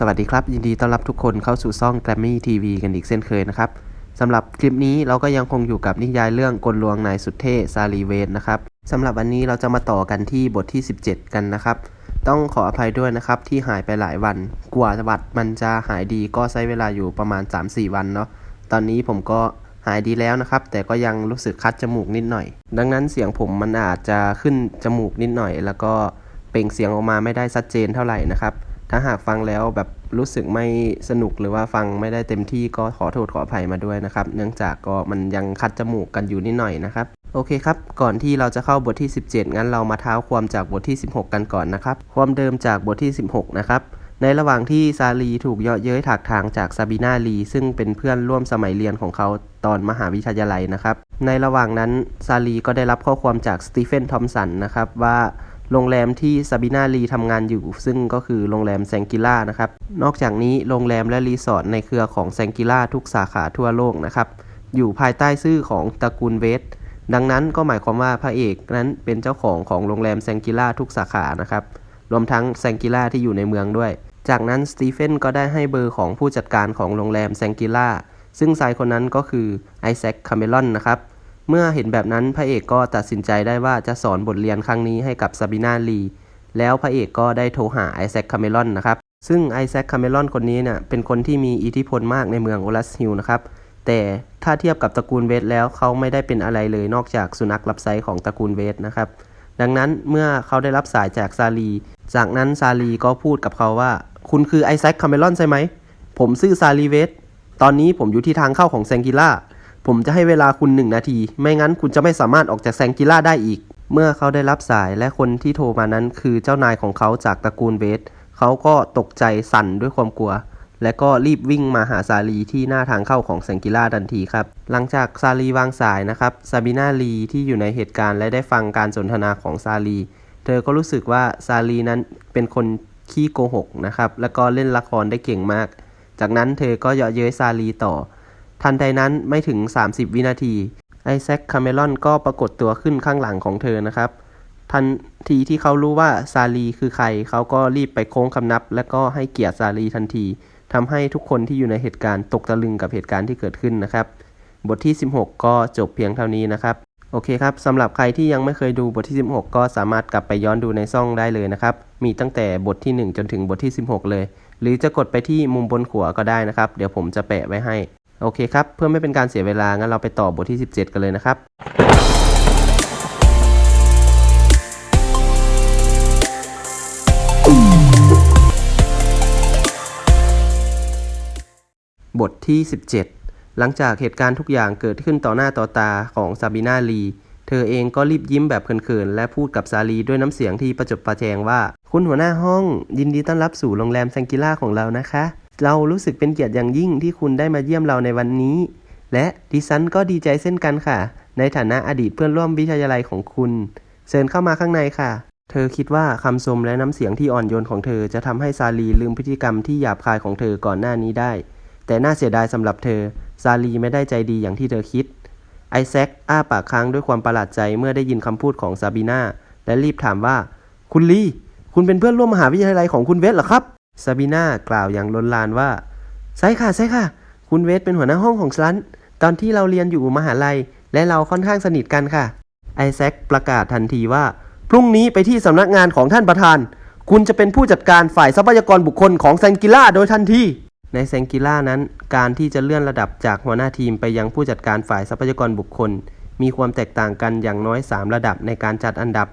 สวัสดีครับ ยินดีต้อนรับทุกคนเข้าสู่ซ่อง Grammy TV กันอีกเช่นเคยนะครับสำหรับคลิปนี้เราก็ยังคงอยู่กับนิยายเรื่องกลลวงนายสุดเท่ซาลีเวนนะครับสำหรับวันนี้เราจะมาต่อกันที่บทที่ 17 กันนะครับ ต้องขออภัยด้วยนะครับที่หายไปหลายวัน กว่าบัดมันจะหายดีก็ใช้เวลาอยู่ประมาณ 3-4 วันเนาะตอนนี้ผมก็หายดีแล้วนะครับ แต่ก็ยังรู้สึกคัดจมูกนิดหน่อย ดังนั้นเสียงผมมันอาจจะขึ้นจมูกนิดหน่อย แล้วก็เปล่งเสียงออกมาไม่ได้ชัดเจนเท่าไหร่นะครับ ถ้าหากฟังแล้วแบบรู้สึกไม่สนุกหรือว่าฟังไม่ได้เต็มที่ก็ขอโทษขออภัยมาด้วยนะครับ เนื่องจากก็มันยังคัดจมูกกันอยู่นิดหน่อยนะครับโอเคครับ ก่อนที่เราจะเข้าบทที่ 17 งั้นเรามาเท้าความจากบทที่ 16 กันก่อนนะครับ ความเดิมจากบทที่ 16 นะครับ ในระหว่างที่ซาลีถูกเยาะเย้ยถากทางจากซาบีนาลี ซึ่งเป็นเพื่อนร่วมสมัยเรียนของเขาตอนมหาวิทยาลัยนะครับ ในระหว่างนั้นซาลีก็ได้รับข้อความจากสตีเฟนทอมสันนะครับว่า โรงแรมที่ซาบีนาลีทำงานอยู่ ซึ่งก็คือโรงแรมแซงกิล่านะครับ นอกจากนี้โรงแรมและรีสอร์ทในเครือของแซงกิล่าทุกสาขาทั่วโลกนะครับ อยู่ภายใต้ชื่อของตระกูลเวสดังนั้นก็หมายความว่าพระเอกนั้นเป็นเจ้าของของโรงแรมแซงกิล่าทุกสาขานะครับ รวมทั้งแซงกิล่าที่อยู่ในเมืองด้วย จากนั้นสตีเฟนก็ได้ให้เบอร์ของผู้จัดการของโรงแรมแซงกิล่าซึ่งชายคนนั้นก็คือไอแซคคาเมลอนนะครับ เมื่อเห็นแบบนั้นพระเอกก็ตัดสินใจได้ว่าจะสอนบทเรียนครั้งนี้ให้กับซาบินาลีแล้วพระเอกก็ได้โทรหาไอแซคคาเมลอนนะครับซึ่งไอแซคคาเมลอนคนนี้เนี่ยเป็นคนที่มีอิทธิพลมากในเมืองโอลัสฮิลนะครับแต่ถ้าเทียบกับตระกูลเวสแล้วเขาไม่ได้เป็นอะไรเลยนอกจากสุนัขรับใช้ของตระกูลเวสนะครับดังนั้นเมื่อเขาได้รับสายจากซาลี จากนั้นซาลีก็พูดกับเขาว่า คุณคือไอแซคคาเมลอนใช่ไหม ผมชื่อซาลีเวส ตอนนี้ผมอยู่ที่ทางเข้าของแซงกิล่า ผมจะให้เวลาคุณหนึ่งนาที ไม่งั้นคุณจะไม่สามารถออกจากแซงกิล่าได้อีก เมื่อเขาได้รับสายและคนที่โทรมานั้นคือเจ้านายของเขาจากตระกูลเวสเขาก็ตกใจสั่นด้วยความกลัว และก็รีบวิ่งมาหาซาลีที่หน้าทางเข้าของแซงกิล่าทันทีครับ หลังจากซาลีวางสายนะครับซาบินาลีที่อยู่ในเหตุการณ์และได้ฟังการสนทนาของซาลี เธอก็รู้สึกว่าซาลีนั้นเป็นคนขี้โกหกนะครับ แล้วก็เล่นละครได้เก่งมาก จากนั้นเธอก็เยาะเย้ยซาลีต่อ ทันใดนั้นไม่ถึง 30 วินาที ไอแซคคาเมลอนก็ปรากฏตัวขึ้นข้างหลังของเธอนะครับ ทันทีที่เขารู้ว่าซาลีคือใคร เขาก็รีบไปโค้งคำนับ และก็ให้เกียรติซาลีทันที ทำให้ทุกคนที่อยู่ในเหตุการณ์ตกตะลึงกับเหตุการณ์ที่เกิดขึ้นนะครับ บทที่ 16 ก็จบเพียงเท่านี้นะครับ โอเคครับสำหรับใครที่ยังไม่เคยดูบทที่ 16 ก็สามารถกลับไปย้อนดูในซ่องได้เลยนะครับ มีตั้งแต่บทที่ 1 จนถึงบทที่ 16 เลย หรือจะกดไปที่มุมบนขวาก็ได้นะครับ เดี๋ยวผมจะแปะไว้ให้ โอเคครับ เพื่อไม่เป็นการเสียเวลา งั้นเราไปต่อบทที่ 17 กันเลยนะครับ บทที่ 17 หลังจากเหตุการณ์ทุกอย่างเกิดขึ้นต่อหน้าต่อตาของซาบินาลี เธอเองก็รีบยิ้มแบบเขินๆ และพูดกับซาลีด้วยน้ำเสียงที่ประจบประแจงว่า คุณหัวหน้าห้องยินดีต้อนรับสู่โรงแรมแซงกิล่าของเรานะคะ เรารู้สึกเป็นเกียรติอย่างยิ่งที่คุณได้มาเยี่ยมเราในวันนี้ และดิฉันก็ดีใจเช่นกันค่ะ ในฐานะอดีตเพื่อนร่วมวิทยาลัยของคุณเชิญเข้ามาข้างในค่ะ เธอคิดว่าคำชมและน้ำเสียงที่อ่อนโยนของเธอจะทำให้ซาลีลืมพฤติกรรมที่หยาบคายของเธอก่อนหน้านี้ได้ แต่น่าเสียดายสำหรับเธอ ซาลีไม่ได้ใจดีอย่างที่เธอคิด ไอแซคอ้าปากค้างด้วยความประหลาดใจเมื่อได้ยินคำพูดของซาบีนาและรีบถามว่า คุณลี คุณเป็นเพื่อนร่วมมหาวิทยาลัยของคุณเวสเหรอครับ ซาบีนากล่าวอย่างล้นลานว่าใช่ค่ะใช่ค่ะ คุณเวสเป็นหัวหน้าห้องของฉันตอนที่เราเรียนอยู่มหาลัย และเราค่อนข้างสนิทกันค่ะ ไอแซคประกาศทันทีว่า พรุ่งนี้ไปที่สำนักงานของท่านประธาน คุณจะเป็นผู้จัดการฝ่ายทรัพยากรบุคคลของแซงกิล่าโดยทันทีในแซงกิล่านั้น การที่จะเลื่อนระดับจากหัวหน้าทีมไปยังผู้จัดการฝ่ายทรัพยากรบุคคล มีความแตกต่างกันอย่างน้อย 3 ระดับในการจัดอันดับ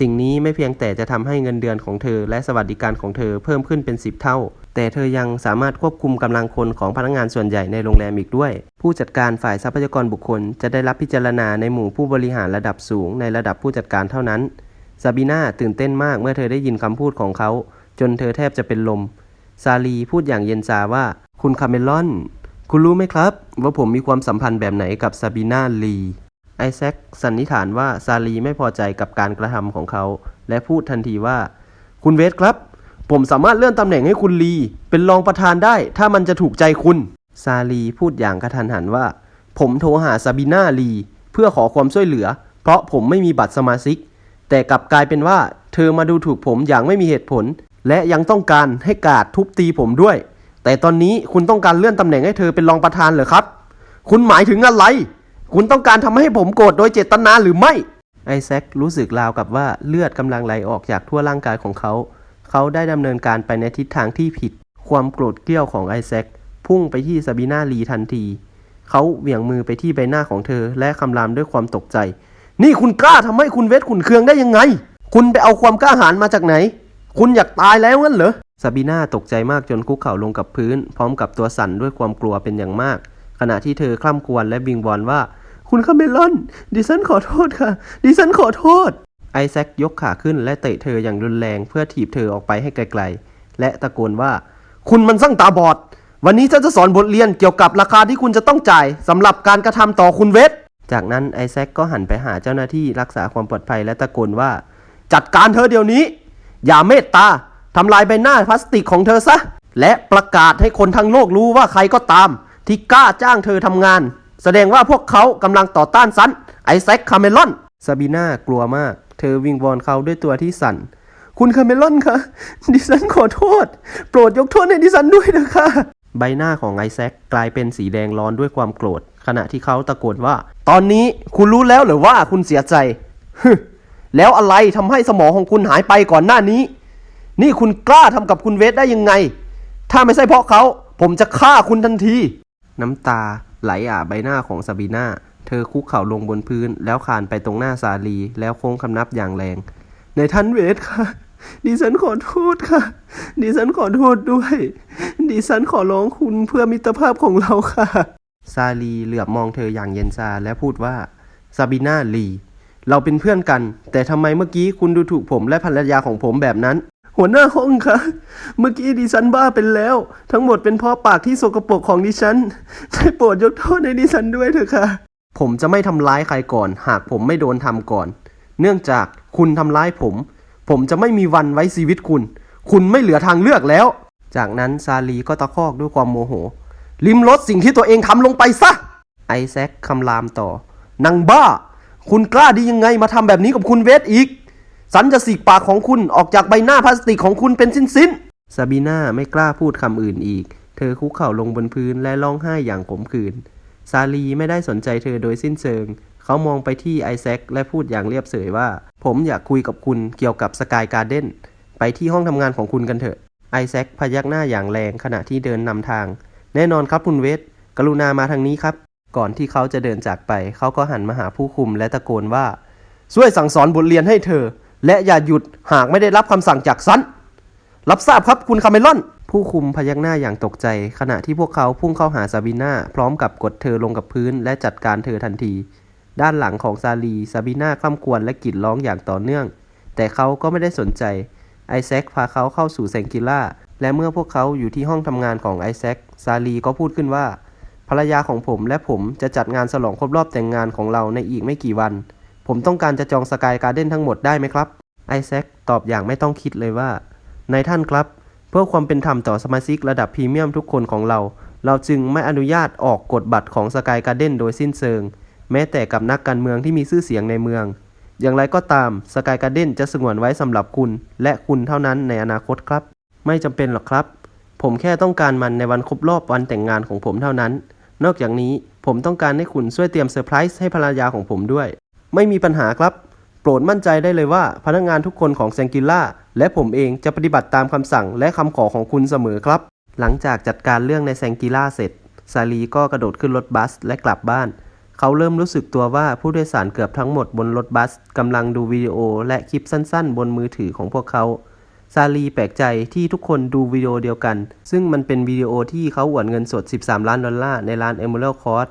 สิ่งนี้ไม่เพียงแต่จะทำให้เงินเดือนของเธอ และสวัสดิการของเธอเพิ่มขึ้นเป็น 10 เท่า แต่เธอยังสามารถควบคุมกำลังคนของพนักงานส่วนใหญ่ในโรงแรมอีกด้วย ผู้จัดการฝ่ายทรัพยากรบุคคล จะได้รับพิจารณาในหมู่ผู้บริหารระดับสูงในระดับผู้จัดการเท่านั้นซาบีนาตื่นเต้นมากเมื่อเธอได้ยินคำพูดของเขา จนเธอแทบจะเป็นลม ซาลีพูดอย่างเย็นชาว่า คุณคาเมลอน คุณรู้ไหมครับ ว่าผมมีความสัมพันธ์แบบไหนกับซาบีนาลี ไอแซคสันนิษฐานว่าซาลีไม่พอใจกับการกระทำของเขา และพูดทันทีว่า คุณเวสครับ ผมสามารถเลื่อนตำแหน่งให้คุณลี เป็นรองประธานได้ ถ้ามันจะถูกใจคุณ ซาลีพูดอย่างกระทันหันว่า ผมโทรหาซาบีนาลี เพื่อขอความช่วยเหลือ เพราะผมไม่มีบัตรสมาชิก แต่กลับกลายเป็นว่า เธอมาดูถูกผมอย่างไม่มีเหตุผล และยังต้องการให้กาดทุบตีผมด้วย แต่ตอนนี้คุณต้องการเลื่อนตำแหน่งให้เธอเป็นรองประธานเหรอครับ คุณหมายถึงอะไร คุณต้องการทำให้ผมโกรธโดยเจตนาหรือไม่ ไอแซครู้สึกราวกับว่าเลือดกำลังไหลออกจากทั่วร่างกายของเขา เขาได้ดำเนินการไปในทิศทางที่ผิด ความโกรธเกรี้ยวของไอแซคพุ่งไปที่ซาบีนาลีทันที เขาเหวี่ยงมือไปที่ใบหน้าของเธอ และคำรามด้วยความตกใจ นี่คุณกล้าทำให้คุณเวทขุนเคืองได้ยังไง คุณไปเอาความกล้าหาญมาจากไหน คุณอยากตายแล้วงั้นเหรอซาบีนาตกใจมากจนคุกเข่าลงกับพื้น พร้อมกับตัวสั่นด้วยความกลัวเป็นอย่างมาก ขณะที่เธอคล่ำครวญและบิงบอลว่า คุณคาเมลอน ดิฉันขอโทษค่ะ ดิฉันขอโทษ ไอแซคยกขาขึ้นและเตะเธออย่างรุนแรงเพื่อถีบเธอออกไปให้ไกลๆ และตะโกนว่า คุณมันสั่งตาบอด วันนี้ฉันจะสอนบทเรียนเกี่ยวกับราคาที่คุณจะต้องจ่ายสำหรับการกระทำต่อคุณเวท จากนั้นไอแซคก็หันไปหาเจ้าหน้าที่รักษาความปลอดภัยและตะโกนว่า จัดการเธอเดี๋ยวนี้ อย่าเมตตาทำลายใบหน้าพลาสติกของเธอซะ และประกาศให้คนทั้งโลกรู้ว่าใครก็ตาม ที่กล้าจ้างเธอทำงาน แสดงว่าพวกเขากำลังต่อต้านซันไอแซคคาเมลอนซาบีน่ากลัวมาก เธอวิงวอนเขาด้วยตัวที่สั่น คุณคาเมลอนคะดิฉันขอโทษ โปรดยกโทษให้ดิฉันด้วยนะคะใบหน้าของไอแซคกลายเป็นสีแดงร้อนด้วยความโกรธ ขณะที่เขาตะโกนว่า ตอนนี้คุณรู้แล้วหรือว่าคุณเสียใจแล้วอะไรทำให้สมองของคุณหายไปก่อนหน้านี้ นี่คุณกล้าทำกับคุณเวทได้ยังไง ถ้าไม่ใช่เพราะเขา ผมจะฆ่าคุณทันที น้ำตา ไหลอาบใบหน้าของซาบีนาเธอคุกเข่าลงบนพื้น แล้วคานไปตรงหน้าซาลี แล้วโค้งคำนับอย่างแรง ในท่านเวทค่ะดิฉันขอโทษค่ะ ดิฉันขอโทษด้วย ดิฉันขอร้องคุณเพื่อมิตรภาพของเราค่ะ ซาลีเหลือบมองเธออย่างเย็นชาและพูดว่าซาบีนาลี เราเป็นเพื่อนกัน แต่ทำไมเมื่อกี้คุณดูถูกผมและภรรยาของผมแบบนั้น หัวหน้าห้องคะ เมื่อกี้ดิฉันบ้าเป็นแล้ว ทั้งหมดเป็นเพราะปากที่สกปรกของดิฉันได้โปรดยกโทษให้ดิฉันด้วยเถอะค่ะ ผมจะไม่ทำร้ายใครก่อน หากผมไม่โดนทำก่อน เนื่องจากคุณทำร้ายผม ผมจะไม่มีวันไว้ชีวิตคุณ คุณไม่เหลือทางเลือกแล้ว จากนั้นซาลีก็ตะคอกด้วยความโมโห ลิมรสสิ่งที่ตัวเองทำลงไปซะ ไอแซคคำรามต่อนางบ้า คุณกล้าดียังไงมาทำแบบนี้กับคุณเวทอีก สันจะสีกปากของคุณออกจากใบหน้าพลาสติกของคุณเป็นสิ้นๆซาบีนาไม่กล้าพูดคำอื่นอีก เธอคุกเข่าลงบนพื้นและร้องไห้อย่างขมขื่น ซาลีไม่ได้สนใจเธอโดยสิ้นเชิง เขามองไปที่ไอแซคและพูดอย่างเรียบเฉยว่า ผมอยากคุยกับคุณเกี่ยวกับสกายการ์เด้น ไปที่ห้องทำงานของคุณกันเถอะ ไอแซคพยักหน้าอย่างแรงขณะที่เดินนำทาง แน่นอนครับคุณเวท กรุณามาทางนี้ครับ ก่อนที่เขาจะเดินจากไป เขาก็หันมาหาผู้คุมและตะโกนว่า ช่วยสั่งสอนบทเรียนให้เธอ และอย่าหยุดหากไม่ได้รับคำสั่งจากซันรับทราบครับคุณคาเมลอน ผู้คุมพยักหน้าอย่างตกใจ ขณะที่พวกเขาพุ่งเข้าหาซาบีนาพร้อมกับกดเธอลงกับพื้นและจัดการเธอทันที ด้านหลังของซาลีซาบีนาคล่ำควรและกรีดร้องอย่างต่อเนื่อง แต่เขาก็ไม่ได้สนใจ ไอแซคพาเขาเข้าสู่แซงกิล่า และเมื่อพวกเขาอยู่ที่ห้องทำงานของไอแซคซาลีก็พูดขึ้นว่า ภรรยาของผมและผมจะจัดงานฉลองครบรอบแต่งงานของเราในอีกไม่กี่วัน ผมต้องการจะจองสกายการ์เด้นทั้งหมดได้ไหมครับ ไอแซคตอบอย่างไม่ต้องคิดเลยว่านายท่านครับ เพื่อความเป็นธรรมต่อสมาชิกระดับพรีเมียมทุกคนของเรา เราจึงไม่อนุญาตออกกฎบัตรของสกายการ์เด้นโดยสิ้นเชิง แม้แต่กับนักการเมืองที่มีชื่อเสียงในเมือง อย่างไรก็ตามสกายการ์เด้นจะสงวนไว้สำหรับคุณ และคุณเท่านั้นในอนาคตครับ ไม่จำเป็นหรอกครับ ผมแค่ต้องการมันในวันครบรอบวันแต่งงานของผมเท่านั้น นอกจากนี้ผมต้องการให้คุณช่วยเตรียมเซอร์ไพรส์ให้ภรรยาของผมด้วย ไม่มีปัญหาครับ โปรดมั่นใจได้เลยว่าพนักงานทุกคนของแซงกิล่าและผมเองจะปฏิบัติตามคำสั่งและคำขอของคุณเสมอครับ หลังจากจัดการเรื่องในแซงกิล่าเสร็จ ซาลีก็กระโดดขึ้นรถบัสและกลับบ้าน เขาเริ่มรู้สึกตัวว่าผู้โดยสารเกือบทั้งหมดบนรถบัสกำลังดูวิดีโอและคลิปสั้น ๆ บนมือถือของพวกเขาซาลีแปลกใจที่ทุกคนดูวิดีโอเดียวกัน ซึ่งมันเป็นวิดีโอที่เขาอวดเงินสด 13 ล้านดอลลาร์ในร้าน Emerald Court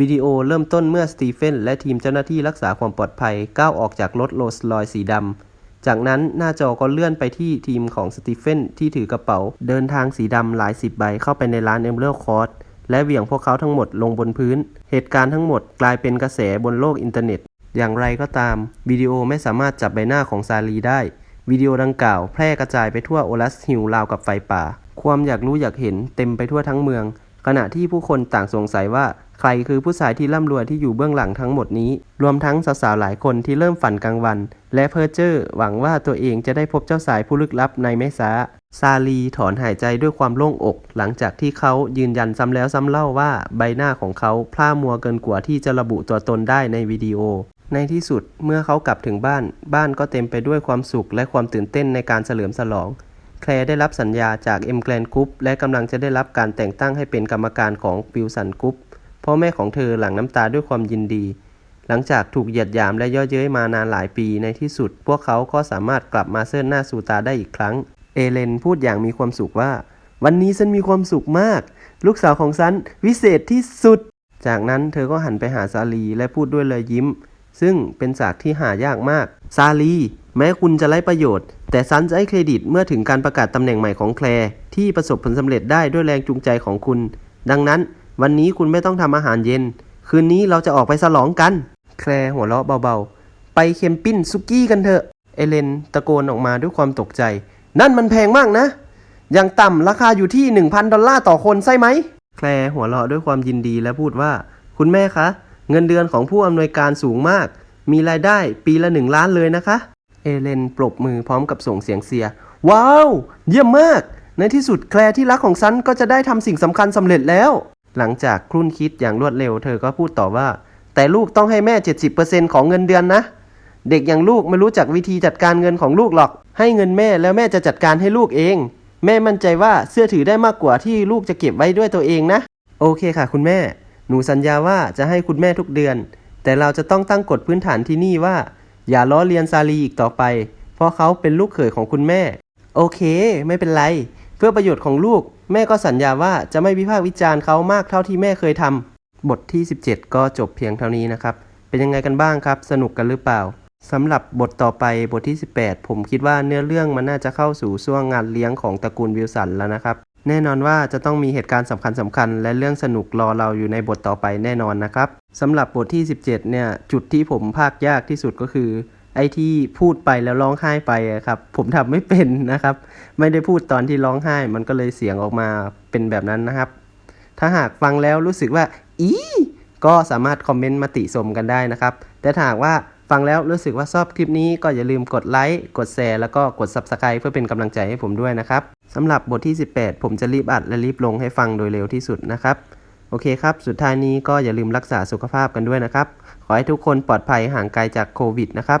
วิดีโอเริ่มต้นเมื่อสตีเฟนและทีมเจ้าหน้าที่รักษาความปลอดภัยก้าวออกจากรถโรลส์รอยสีดำ จากนั้นหน้าจอก็เลื่อนไปที่ทีมของสตีเฟนที่ถือกระเป๋า เดินทางสีดำหลายสิบใบเข้าไปในร้าน Emerald Court และเหวี่ยงพวกเขาทั้งหมดลงบนพื้น เหตุการณ์ทั้งหมดกลายเป็นกระแสบนโลกอินเทอร์เน็ต อย่างไรก็ตาม วิดีโอไม่สามารถจับใบหน้าของซาลีได้ วิดีโอดังกล่าวแพร่กระจายไปทั่วโอลัสฮิลราวกับไฟป่า ความอยากรู้อยากเห็นเต็มไปทั่วทั้งเมือง ขณะที่ผู้คนต่างสงสัยว่า ใครคือผู้ชายที่ร่ำรวยที่อยู่เบื้องหลังทั้งหมดนี้ รวมทั้งสาวๆหลายคนที่เริ่มฝันกลางวัน และเพ้อเจ้อหวังว่าตัวเองจะได้พบเจ้าสายผู้ลึกลับในไม่ช้าซาลีถอนหายใจด้วยความโล่งอก หลังจากที่เขายืนยันซ้ำแล้วซ้ำเล่าว่าใบหน้าของเขาพร่ามัวเกินกว่าที่จะระบุตัวตนได้ในวิดีโอ ในที่สุดเมื่อเขากลับถึงบ้าน บ้านก็เต็มไปด้วยความสุขและความตื่นเต้นในการเฉลิมฉลองแคลร์ได้รับสัญญาจากเอ็มแกรนกรุ๊ปและกำลังจะได้รับการแต่งตั้งให้เป็นกรรมการของวิลสันกรุ๊ป พ่อแม่ของเธอหลั่งน้ำตาด้วยความยินดี หลังจากถูกเหยียดหยามและย่อเย้ยมานานหลายปีในที่สุด พวกเขาก็สามารถกลับมาเซิร์หน้าสู่ตาได้อีกครั้ง เอเลนพูดอย่างมีความสุขว่า วันนี้ฉันมีความสุขมาก ลูกสาวของฉันวิเศษที่สุด จากนั้นเธอก็หันไปหาซาลีและพูดด้วยรอยยิ้ม ซึ่งเป็นฉากที่หายากมากซาลีแม้คุณจะไร้ประโยชน์ แต่ซันจะให้เครดิตเมื่อถึงการประกาศตำแหน่งใหม่ของแคลร์ที่ประสบผลสำเร็จได้ด้วยแรงจูงใจของคุณ ดังนั้น วันนี้คุณไม่ต้องทำอาหารเย็น คืนนี้เราจะออกไปฉลองกัน แคลร์หัวเราะเบาๆ ไปเคมปิ้นซุกี้กันเถอะ เอเลนตะโกนออกมาด้วยความตกใจ นั่นมันแพงมากนะ อย่างต่ำราคาอยู่ที่ 1,000 ดอลลาร์ต่อคนใช่ไหม แคลร์หัวเราะด้วยความยินดีและพูดว่า คุณแม่คะ เงินเดือนของผู้อำนวยการสูงมาก มีรายได้ปีละหนึ่งล้านเลยนะคะ เอเลนปรบมือพร้อมกับส่งเสียงเสีย ว้าว เยี่ยมมาก ในที่สุดแคลร์ที่รักของฉันก็จะได้ทำสิ่งสำคัญสำเร็จแล้ว หลังจากครุ่นคิดอย่างรวดเร็ว เธอก็พูดต่อว่า แต่ลูกต้องให้แม่ 70%ของเงินเดือนนะ เด็กอย่างลูกไม่รู้จักวิธีจัดการเงินของลูกหรอก ให้เงินแม่แล้วแม่จะจัดการให้ลูกเอง แม่มั่นใจว่าเสื้อถือได้มากกว่าที่ลูกจะเก็บไว้ด้วยตัวเองนะ โอเคค่ะ คุณแม่ หนูสัญญาว่าจะให้คุณแม่ทุกเดือน แต่เราจะต้องตั้งกฎพื้นฐานที่นี่ว่า อย่าล้อเลียนซาลีอีกต่อไป เพราะเขาเป็นลูกเขยของคุณแม่ โอเค ไม่เป็นไร เพื่อประโยชน์ของลูก แม่ก็สัญญาว่าจะไม่วิพากษ์วิจารณ์เขามากเท่าที่แม่เคยทำบทที่ 17 ก็จบเพียงเท่านี้นะครับ เป็นยังไงกันบ้างครับ สนุกกันหรือเปล่าสำหรับบทต่อไปบทที่ 18 ผมคิดว่าเนื้อเรื่องมันน่าจะเข้าสู่ช่วงงานเลี้ยงของตระกูลวิลสันแล้วนะครับ แน่นอนว่าจะต้องมีเหตุการณ์สำคัญสคัญๆและเรื่องสนุกรอเราอยู่ในบทต่อไปแน่นอนนะครับสำหรับบทที่ 17 เนี่ยจุดที่ผมภาคยากที่สุดก็คือ ไอ้ที่พูดไปแล้วร้องไห้ไปครับ ผมทำไม่เป็นนะครับ ไม่ได้พูดตอนที่ร้องไห้ มันก็เลยเสียงออกมาเป็นแบบนั้นนะครับ ถ้าหากฟังแล้วรู้สึกว่า อีก็สามารถคอมเมนต์มาติชมกันได้นะครับ แต่ถ้าหากว่าฟังแล้วรู้สึกว่าชอบคลิปนี้ก็อย่าลืมกดไลค์ กดแชร์ แล้วก็กด Subscribe เพื่อเป็นกำลังใจให้ผมด้วยนะครับสำหรับบทที่ 18 ผมจะรีบอัดและรีบลงให้ฟังโดยเร็วที่สุดนะครับ โอเคครับ สุดท้ายนี้ก็อย่าลืมรักษาสุขภาพกันด้วยนะครับ ขอให้ทุกคนปลอดภัยห่างไกลจากโควิดนะครับ